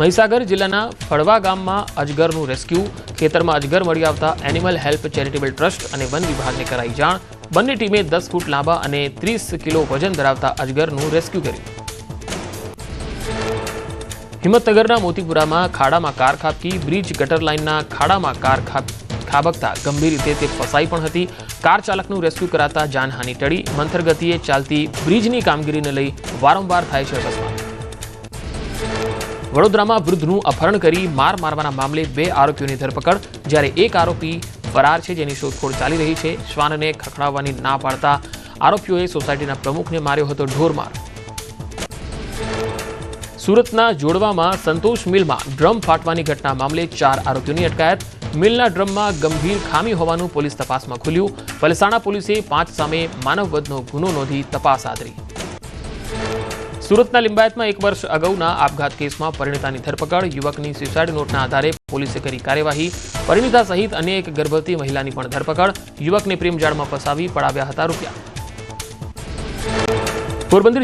મહીસાગર જિલ્લાના ફળવા ગામમાં અજગરનું રેસ્ક્યુ, ખેતરમાં અજગર મળી આવતા એનિમલ હેલ્પ ચેરિટેબલ ટ્રસ્ટ અને વન વિભાગને કરાઈ જાણ. બંને ટીમે દસ ફૂટ લાંબા અને ત્રીસ કિલો વજન ધરાવતા અજગરનું રેસ્ક્યુ કર્યું. હિંમતનગરના મોતીપુરામાં ખાડામાં કાર ખાબકી, બ્રિજ ગટર લાઇનના ખાડામાં કાર ખાબ, ખાબકતા. ગંભીર રીતે તે ફસાઈ પણ હતી. કાર ચાલકનું રેસ્ક્યુ કરાતા જાનહાની ટળી. મંથરગતિએ ચાલતી બ્રિજની કામગીરીને લઈ વારંવાર થાય છે અકસ્માત. વડોદરામાં વૃદ્ધનું અપહરણ કરી માર મારવાના મામલે બે આરોપીઓની ધરપકડ, જ્યારે એક આરોપી ફરાર છે જેની શોધખોળ ચાલી રહી છે. શ્વાનને ખખડાવવાની ના પાડતા આરોપીઓએ સોસાયટીના પ્રમુખને માર્યો હતો ઢોરમાર સુરતના જોડવામાં સંતોષ મિલમાં ડ્રમ ફાટવાની ઘટના મામલે ચાર આરોપીઓની અટકાયત. મિલના ડ્રમમાં ગંભીર ખામી હોવાનું પોલીસ તપાસમાં ખુલ્યું. પલસાણા પોલીસે પાંચ સામે માનવવધનો ગુનો નોંધી તપાસ આદરી. સુરતના લિંબાયતમાં એક વર્ષ અગાઉના આપઘાત કેસમાં પરિણીતાની ધરપકડ, યુવકની સુસાઇડ નોટના આધારે પોલીસે કરી કાર્યવાહી. પરિણીતા સહિત અન્ય એક ગર્ભવતી મહિલાની પણ ધરપકડ. યુવકને પ્રેમ જાળમાં ફસાવી પડાવ્યા હતા રૂપિયા. પોરબંદર